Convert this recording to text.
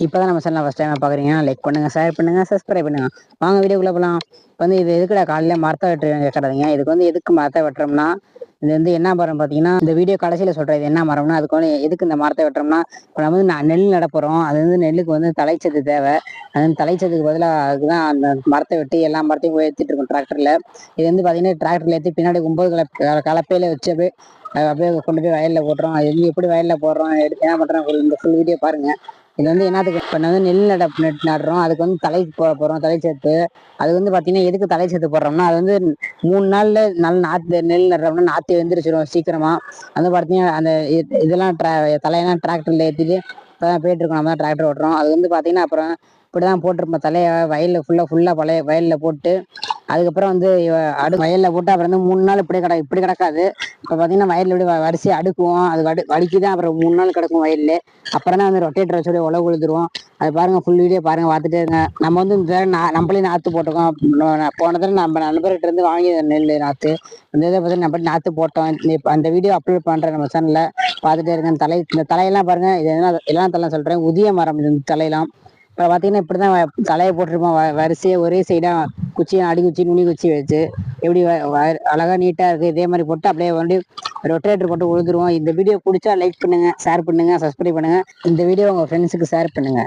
இப்போதான் நம்ம channel first time பார்க்குறீங்கன்னா லைக் பண்ணுங்க ஷேர் பண்ணுங்க சப்ஸ்கிரைப் பண்ணுங்க. வாங்க வீடியோக்குள்ள போகலாம் இப்போ வந்து இது எதுக்குடா காலையில் மரத்தை வெட்டுறேன் கேட்காதீங்க இதுக்கு வந்து எதுக்கு மரத்தை வெட்டுறோம்னா இது வந்து என்ன மரம் பார்த்தீங்கன்னா இந்த வீடியோ கடைசியில் சொல்கிறது இது என்ன மரம்னா அதுக்கு வந்து எதுக்கு இந்த மரத்தை வெட்டுறோம்னா இப்போ நம்ம வந்து நான் நெல் நடப்புறோம் அது வந்து நெல்லுக்கு வந்து தலைச்சது தேவை. அது வந்து தலைச்சதுக்கு பதிலாக அதுக்கு தான் அந்த மரத்தை வெட்டி எல்லா மரத்தையும் போய் ஏற்றிட்டு இருக்கோம் டிராக்டரில் இது வந்து பார்த்தீங்கன்னா டிராக்டரில் ஏற்றி பின்னாடி ஒம்பது கல கலப்பையில் வச்சு அப்படியே அப்படியே கொண்டு போய் வயலில் போடுறோம் அது வந்து எப்படி வயலில் போடுறோம் எடுத்து என்ன பண்ணுறோம் இந்த ஃபுல் வீடியோ பாருங்கள் இது வந்து என்னத்துக்கு இப்போ வந்து நெல் நட நெட் நடுறோம். அதுக்கு வந்து தலை போட போகிறோம் தலை சேர்த்து. அது வந்து பார்த்தீங்கன்னா எதுக்கு தலை சேர்த்து போடுறோம்னா அது வந்து மூணு நாளில் நல்ல நாற்று நெல் நடுறோம்னா நாற்று வெந்துருச்சிரும் சீக்கிரமாக வந்து பார்த்தீங்கன்னா அந்த இது- இதெல்லாம் ட்ரா தலையெல்லாம் டிராக்டரில் ஏற்றிட்டு இப்போ தான் போயிட்டுருக்கோம். நம்ம தான் டிராக்டர் ஓட்டுறோம். அது வந்து பார்த்தீங்கன்னா அப்புறம் இப்படி தான் போட்டிருப்போம். தலையை வயலில் ஃபுல்லாக ஃபுல்லாக பழைய வயலில் போட்டு அதுக்கப்புறம் வந்து அடு வயலில் போட்டு அப்புறம் வந்து மூணு நாள் இப்படியே கிட இப்படி கிடக்காது. இப்போ பார்த்தீங்கன்னா வயலில் இப்படி வரிசையை அடுக்குவோம். அது வடு வடிக்கி தான் அப்புறம் மூணு நாள் கிடக்கும் வயலில். அப்புறம் தான் வந்து ரொட்டேட்டர் வச்சு உழவு உழுதுருவோம். அது பாருங்கள் ஃபுல் வீடியோ பாருங்கள் பார்த்துட்டே இருங்க. நம்ம வந்து இந்த நா- நம்மளே நாற்று போட்டிருக்கோம். போன தடவை நம்ம நண்பர்கிட்ட இருந்து வாங்கி நெல் நாற்று இந்த இதை பார்த்து நம்ம நாற்று போட்டோம். அந்த வீடியோ அப்லோட் பண்ணுறேன் நம்ம சேனலில் பார்த்துட்டே இருங்க. தலை இந்த தலையெல்லாம் பாருங்கள் இது என்ன எல்லாம் தலை சொல்கிறேன் உதிய மரம் இது இந்த தலையெல்லாம். இப்போ பார்த்தீங்கன்னா இப்படி தான் தலையை போட்டிருப்போம். வ- ஒரே சைடாக குச்சி அடி குச்சி நுனி குச்சி வச்சு எப்படி அழகாக அழகா நீட்டாக இருக்குது இதே மாதிரி போட்டு அப்படியே வந்து ரொட்டேட்டர் போட்டு உழுதுருவோம். இந்த வீடியோ பிடிச்சா லைக் பண்ணுங்க ஷேர் பண்ணுங்க சப்ஸ்கிரைப் பண்ணுங்க. இந்த வீடியோ உங்க ஃப்ரெண்ட்ஸுக்கு ஷேர் பண்ணுங்க.